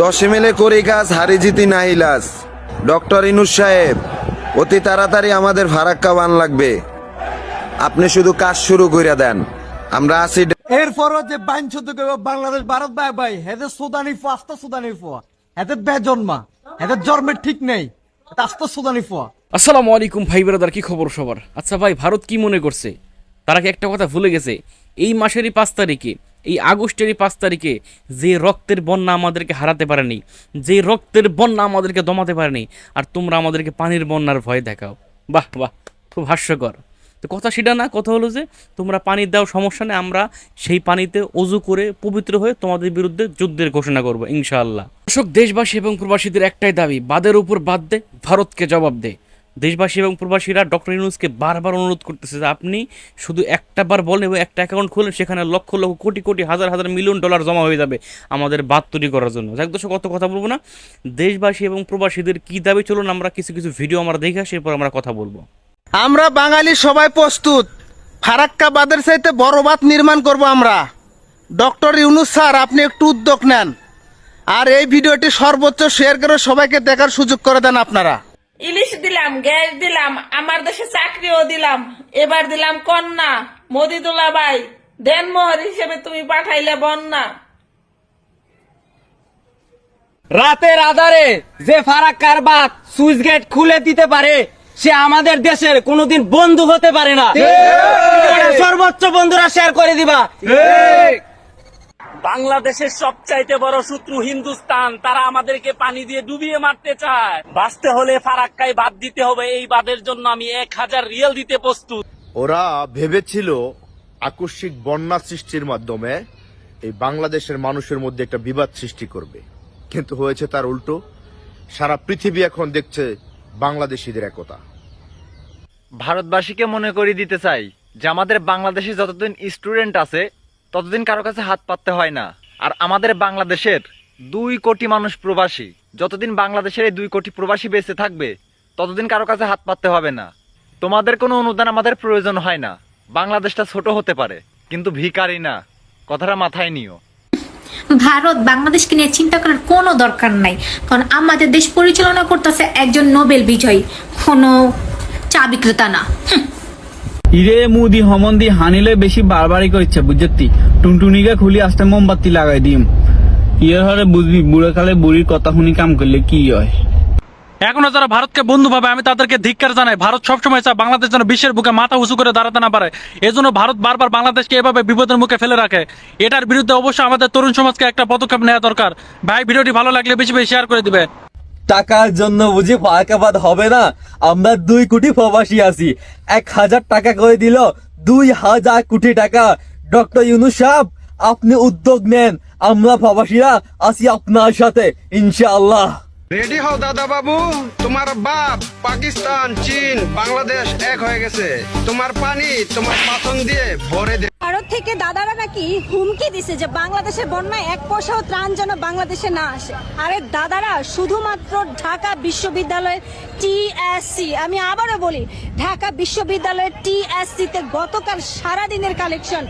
দশ M L করি কাজ হারি জিতি নাহিলাস ডক্টর ইনুস সাহেব অতি তাড়াতাড়ি আমাদের ফারাক্কা বান লাগবে। আপনি শুধু কাজ শুরু করে দেন। আমরা আছি এরপরও যে বাইন শুদ্ধ বাংলাদেশ ভারত ভাই ভাই হেদের সুদানি ফো আস্তা সুদানি ফো হেদের বেজন্মা হেদের জন্মের ঠিক নেই এটা আস্তা সুদানি ফো আসসালামু আলাইকুম ভাই ব্রাদার কি খবর সবার? আচ্ছা ভাই ভারত কি মনে করছে? তারা কি একটা কথা ভুলে গেছে। এই মাসেরই পাঁচ তারিখে এই আগস্টেরই পাঁচ তারিখে যে রক্তের বন্যা আমাদেরকে হারাতে পারেনি, যে রক্তের বন্যা আমাদেরকে দমাতে পারেনি, আর তোমরা আমাদেরকে পানির বন্যার ভয় দেখাও। বাহ বাহ, খুব হাস্যকর। তো কথা সেটা না, কথা হলো যে তোমরা পানি দাও, সমস্যা নেই, আমরা সেই পানিতে অজু করে পবিত্র হয়ে তোমাদের বিরুদ্ধে যুদ্ধের ঘোষণা করব, ইনশাআল্লাহ। দর্শক, দেশবাসী এবং প্রবাসীদের একটাই দাবি, বাদের উপর বাদ দে, ভারতকে জবাব দে। দেশবাসী এবং প্রবাসীরা ডক্টর ইউনুসকে বারবার অনুরোধ করতেছে যে আপনি শুধু একটা বার বলেন এবং একটা অ্যাকাউন্ট খুলেন, সেখানে লক্ষ লক্ষ কোটি কোটি হাজার হাজার মিলিয়ন ডলার জমা হয়ে যাবে আমাদের বাদ তৈরি করার জন্য। যাক দর্শক কত কথা বলব না। দেশবাসী এবং প্রবাসীদের কি দাবি চলুন, আমরা কিছু কিছু ভিডিও আমরা দেখে আসি, এরপর আমরা কথা বলব। আমরা বাঙালি সবাই প্রস্তুত। ফারাক্কা বাদের চাইতে বড় বাঁধ নির্মাণ করব আমরা। ডক্টর ইউনুস স্যার, আপনি একটু উদ্যোগ নেন। আর এই ভিডিওটি সর্বোচ্চ শেয়ার করে সবাইকে দেখার সুযোগ করে দেন আপনারা। দিলাম গ্যাস দিলাম আমার দেশে চাকরিও দিলাম এবার দিলাম কন্যা মোদি দুলাভাই দেন মোহর হিসেবে তুমি পাঠাইলে বন্যা। রাতের আধারে যে ফারাক্কার বাদ সুইচ গেট খুলে দিতে পারে সে আমাদের দেশের কোনোদিন বন্ধু হতে পারে না। সর্বোচ্চ বন্ধুরা শেয়ার করে দিবা। বাংলাদেশের সবচাইতে বড় শত্রু হিন্দুস্তান। তারা আমাদেরকে পানি দিয়ে ডুবিয়ে মারতে চায়। বাঁচতে হলে ফারাক্কায় বাদ দিতে হবে। এই বাদের জন্য আমি এক হাজার রিয়েল দিতে প্রস্তুত। ওরা ভেবেছিল আকস্মিক বন্যা সৃষ্টির মাধ্যমে এই বাংলাদেশের মানুষের মধ্যে একটা বিবাদ সৃষ্টি করবে। কিন্তু হয়েছে তার উল্টো। সারা পৃথিবী এখন দেখছে বাংলাদেশিদের একতা। ভারতবাসীকে মনে করিয়ে দিতে চাই যে আমাদের বাংলাদেশে যতদিন স্টুডেন্ট আছে ততদিন কারও কাছে হাত পাততে হয় না। আর আমাদের বাংলাদেশের দুই কোটি মানুষ প্রবাসী। যতদিন বাংলাদেশের এই দুই কোটি প্রবাসী বেঁচে থাকবে, ততদিন কারও কাছে হাত পাততে হবে না। তোমাদের কোনো অনুদান আমাদের প্রয়োজন হয় না। বাংলাদেশটা ছোট হতে পারে, কিন্তু ভিকারি না। কথাটা মাথায় নিও। ভারত বাংলাদেশকে নিয়ে চিন্তা করার কোনো দরকার নাই, কারণ আমাদের দেশ পরিচালনা করতেছে একজন নোবেল বিজয়ী। কোনো চা বিক্রেতা না। ইরে মুদি হমন্দি হানিলে বেশি বারবারই করছে বুঝতি? টুনটুনিকে খুলি আসতে মোমবাতি লাগাই দিম। ইয়ের হরে বুঝবি, বুড়ো কালে বুড়ির কথা শুনি কাম করলে কি হয়? এখনও যারা ভারতকে বন্ধু ভাবে, আমি তাদেরকে ধিক্কার জানাই। ভারত সবসময় চায় বাংলাদেশ যেন বিশ্বের বুকে মাথা উঁচু করে দাঁড়াতে না পারে। এজন্য ভারত বারবার বাংলাদেশকে এভাবে বিপদের মুখে ফেলে রাখে। এটার বিরুদ্ধে অবশ্যই আমাদের তরুণ সমাজকে একটা পদক্ষেপ নেওয়া দরকার। ভাই, ভিডিওটি ভালো লাগলে বেশি বেশি শেয়ার করে দিবে। টাকার জন্য বুঝি ফাঁকাবাদ হবে না? আমরা দুই কোটি প্রবাসী আছি। এক হাজার টাকা করে দিল দুই হাজার কোটি টাকা। ডক্টর ইউনুস সাহ আপনি উদ্যোগ নেন। আমরা প্রবাসীরা আছি আপনার সাথে, ইনশাআল্লাহ। রেডি হও দাদা বাবু তোমার বাপ পাকিস্তান, চীন, বাংলাদেশ এক হয়ে গেছে। তোমার পানি, তোমার পাচন দিয়ে ভরে দে ভারত থেকে দাদারা নাকি হুমকি দিছে যে বাংলাদেশের বন্যায় এক পয়সাও ত্রাণ যেন বাংলাদেশে না আসে। আরে দাদারা, শুধুমাত্র ঢাকা বিশ্ববিদ্যালয়ের টিএসসি আমি আবারও বলি, ঢাকা বিশ্ববিদ্যালয়ের টিএসসি তে গতকাল সারাদিনের কালেকশন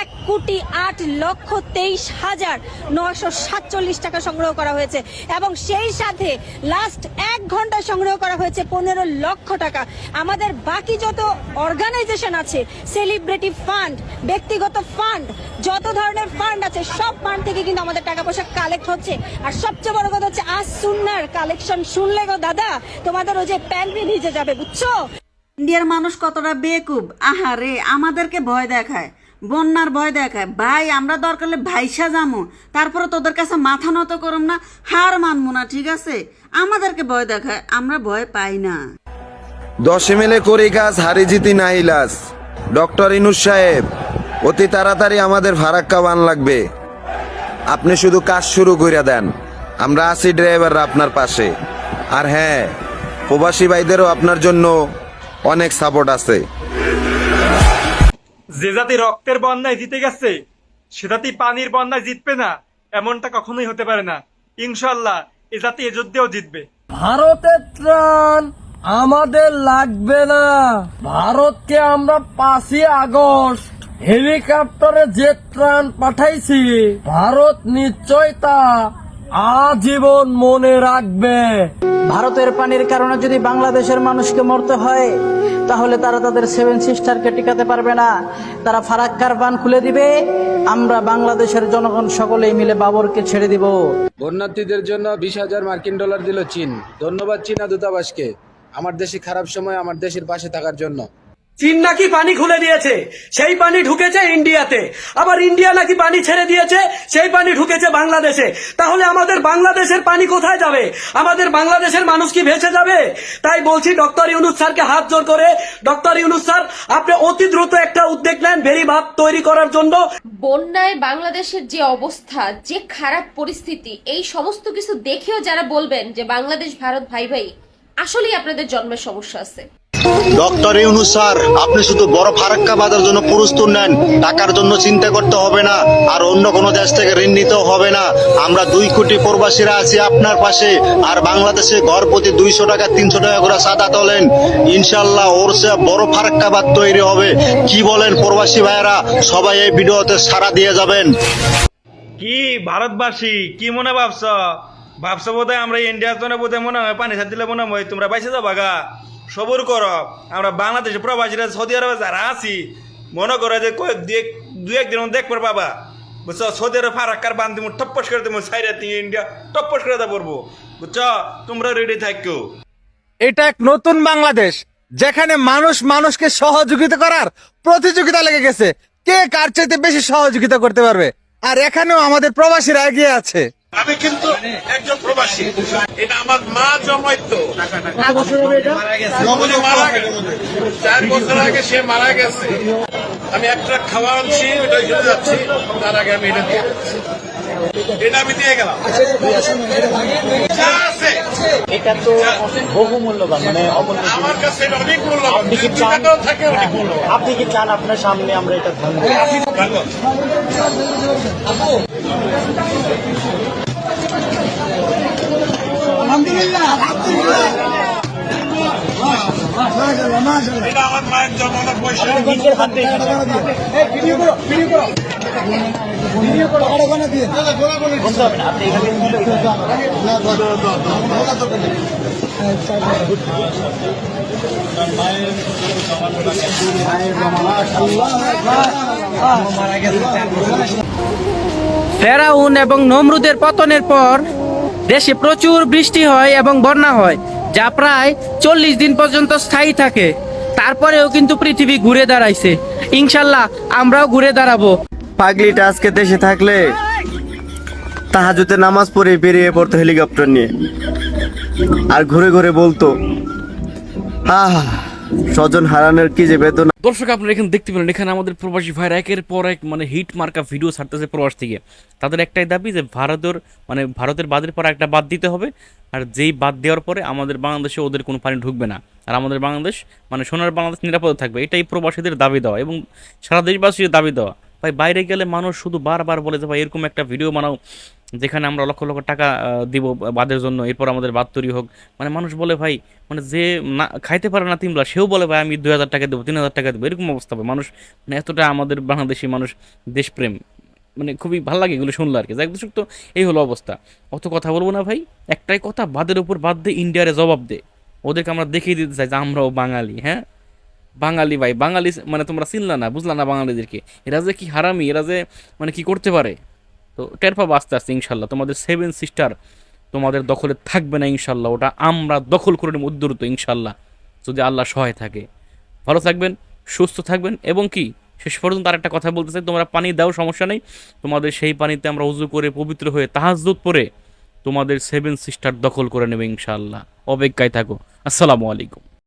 এক কোটি আট লক্ষ তেইশ হাজার নয়শো সাতচল্লিশ টাকা সংগ্রহ করা হয়েছে। এবং সেই সাথে লাস্ট এক ঘণ্টা সংগ্রহ করা হয়েছে পনেরো লক্ষ টাকা। আমাদের বাকি যত অর্গানাইজেশন আছে সেলিব্রিটি ফান্ড ব্যক্তিগত ফান্ড যত ধরনের ফান্ড আছে, সব ফান্ড থেকে কিন্তু আমাদের টাকা পয়সা কালেক্ট হচ্ছে। আর সবচেয়ে বড় কথা হচ্ছে, আজ সুন্নার কালেকশন শুনলে গো দাদা, তোমাদের ওই যে প্যান্টে ভিজে যাবে, বুঝছ? ইন্ডিয়ার মানুষ কতটা বেকুব। আহারে, আমাদেরকে ভয় দেখায়। বন্যার ভয় দেখায়। ভাই, আমরা দরকার হলে ভাইসা যামো। তারপরে তোদের কাছে মাথা নত করম না। হার মানবো না, ঠিক আছে? আমাদেরকে ভয় দেখায়, আমরা ভয় পাই না। দশ এম এল করি কাজ হারি জিতি ডক্টর ইনুস সাহেব, অতি তাড়াতাড়ি আমাদের ফারাক্কা বান লাগবে। আপনি শুধু কাজ শুরু করে দেন। আমরা আছি ড্রাইভাররা আপনার পাশে। আর হ্যাঁ প্রবাসী ভাইদেরও আপনার জন্য অনেক সাপোর্ট আছে। যে জাতি রক্তের বন্যায় জিতে গেছে, সে জাতি পানির বন্যায় জিতবে না, এমনটা কখনোই হতে পারে না। ইনশাল্লাহ এ জাতি এ যুদ্ধেও জিতবে। ভারতের ত্রাণ আমাদের লাগবে না। ভারতকে আমরা পাঁচই আগস্ট হেলিকপ্টারে যে ত্রাণ পাঠাইছি, ভারত নিশ্চয় তা আজীবন মনে রাখবে। ভারতের পানির কারণে যদি বাংলাদেশের মানুষকে মরতে হয় তাহলে তারা তাদের সেভেন সিস্টারকে টিকাতে পারবে না। তারা ফারাক্কার বান খুলে দিবে। আমরা বাংলাদেশের জনগণ সকলেই মিলে বাবরকে ছেড়ে দিব। বন্যার্থীদের জন্য বিশ হাজার মার্কিন ডলার দিল চীন। ধন্যবাদ চীনা দূতাবাসকে। আমার দেশে খারাপ সময় আমার দেশের পাশে থাকার জন্য। চীন নাকি পানি খুলে দিয়েছে? সেই পানি ঢুকেছে ইন্ডিয়াতে। আবার ইন্ডিয়া নাকি পানি ছেড়ে দিয়েছে? সেই পানি ঢুকেছে বাংলাদেশে। তাহলে আমাদের বাংলাদেশের পানি কোথায় যাবে? আমাদের বাংলাদেশের মানুষ কি ভেসে যাবে? তাই বলছি, ডক্টর ইউনুস স্যারকে হাত জোর করে, ডক্টর ইউনুস স্যার, আপনি অতি দ্রুত একটা উদ্যোগ নেন ভেরি ভাব তৈরি করার জন্য। বন্যায় বাংলাদেশের যে অবস্থা, যে খারাপ পরিস্থিতি, এই সমস্ত কিছু দেখেও যারা বলবেন যে বাংলাদেশ, ভারত ভাই ভাই আসলেই আপনাদের জন্মের সমস্যা আছে। ডক্টর ইউনুস স্যার, আপনি শুধু বড় ফারাক্কা বাঁধার জন্য প্রস্তুত নেন। টাকার জন্য চিন্তা করতে হবে না, আর অন্য কোনো দেশ থেকে ঋণ নিতেও হবে না। আমরা দুই কোটি প্রবাসীরা আছি আপনার পাশে, আর বাংলাদেশে ঘর প্রতি দুইশো টাকা, তিনশো টাকা করে সাদা তোলেন। ইনশাল্লাহ ওর সে বড় ফারাক্কা বাদ তৈরি হবে। কি বলেন প্রবাসী ভাইয়েরা? সবাই এই ভিডিওতে সারা দিয়ে যাবেন। কি ভারতবাসী, কি মনে ভাবছ? ভাবছ বোধহয় আমরা ইন্ডিয়ার জন্য বোধহয় মনে হয় পানি ছাড় দিলে মনে হয় তোমরা বাইসে যাবা গা। সবর করো। আমরা বাংলাদেশে প্রবাসীরা সৌদি আরবে যারা আছি, মনে করো যে কয়েক দু- দু একদিন দেখবার বাবা বুঝছ? সৌদি আরব ফারাক্কার বান্ধি মু টপ্পস করে দেবো সাইডে থেকে ইন্ডিয়া টপ্পস করে দেবো পড়ব বুঝছ? তোমরা রেডি থাকো। এটা এক নতুন বাংলাদেশ, যেখানে মানুষ মানুষকে সহযোগিতা করার প্রতিযোগিতা লেগে গেছে। কে কার চাইতে বেশি সহযোগিতা করতে পারবে? আর এখানেও আমাদের প্রবাসীরা এগিয়ে আছে। আমি কিন্তু একজন প্রবাসী। এটা আমার মা জন্মাইতো উনি মারা গেছে। চার বছর আগে সে মারা গেছে। আমি একটা খাওয়া আনছি ওটা চলে যাচ্ছি। তার আগে আমি এটা দিয়ে এটা আমি দিয়ে গেলাম। এটা তো বহু মূল্যবান মানে আমার কাছে এটা অনেক মূল্যবান। যদি টাকাও থাকে অনেক মূল্যবান। আপনি কি চান আপনার সামনে আমরা এটা ধরবো ফেরাউন এবং নমরুদের পতনের পর দেশে প্রচুর বৃষ্টি হয় এবং বন্যা হয়, যা প্রায় চল্লিশ দিন পর্যন্ত স্থায়ী থাকে। তারপরেও কিন্তু পৃথিবী ঘুরে দাঁড়াইছে। ইনশাল্লাহ আমরাও ঘুরে দাঁড়াবো। পাগলিটা আজকে দেশে থাকলে তাহাজুতে নামাজ পড়ে বেরিয়ে পড়তো হেলিকপ্টার নিয়ে। আর ঘুরে ঘুরে বলতো, আহ স্বজন হারানোর কি যে বেদনা? দর্শক, আপনারা এখানে দেখতে পেলেন, এখানে আমাদের প্রবাসী ভাইরা একের পর এক মানে হিট মার্কা ভিডিও ছাড়তেছে প্রবাস থেকে। তাদের একটাই দাবি যে ভারতের মানে ভারতের বাদের পর একটা বাদ দিতে হবে, আর যেই বাদ দেওয়ার পরে আমাদের বাংলাদেশে ওদের কোনো পানি ঢুকবে না। আর আমাদের বাংলাদেশ মানে সোনার বাংলাদেশ নিরাপদে থাকবে, এটাই প্রবাসীদের দাবি দেওয়া এবং সারা দেশবাসীর দাবি দেওয়া। ভাই, বাইরে গেলে মানুষ শুধু বারবার বলে যে, ভাই, এরকম একটা ভিডিও বানাও। যেখানে আমরা লক্ষ লক্ষ টাকা দিব বাদের জন্য, এরপর আমাদের বাদ তৈরি হোক। মানে মানুষ বলে, ভাই মানে যে না, খাইতে পারে না তিনবেলা, সেও বলে, ভাই, আমি দুই হাজার টাকা দেবো, তিন হাজার টাকা দেবো। এরকম অবস্থা হবে মানুষ মানে এতটা আমাদের বাংলাদেশি মানুষ দেশপ্রেম। মানে খুবই ভালো লাগে এগুলো শুনলো আর কি। যাই দর্শক, তো এই হলো অবস্থা। অত কথা বলব না, ভাই। একটাই কথা, বাদের উপর বাদ দে, ইন্ডিয়ারে জবাব দে। ওদেরকে আমরা দেখিয়ে দিতে চাই যে আমরাও বাঙালি হ্যাঁ? বাঙালি, ভাই। বাঙালি মানে তোমরা চিনলা না, বুঝলা না বাঙালিদেরকে। এরা যে কি হারামি, এরা যে মানে কি করতে পারে? তো টের পাবো আস্তে আস্তে ইনশাল্লাহ। তোমাদের সেভেন সিস্টার তোমাদের দখলে থাকবে না ইনশাল্লাহ, ওটা আমরা দখল করে নেব উদ্দূরত ইনশাল্লাহ, যদি আল্লাহ সহায় থাকে। ভালো থাকবেন, সুস্থ থাকবেন, এবং কি, শেষ পর্যন্ত আর একটা কথা বলতে চাই, তোমরা পানি দাও, সমস্যা নেই। তোমাদের সেই পানিতে আমরা উজু করে, পবিত্র হয়ে তাহাজুদ পরে তোমাদের সেভেন সিস্টার দখল করে নেবে ইনশাল্লাহ। অপেক্ষায় থাকো। আসসালামু আলাইকুম।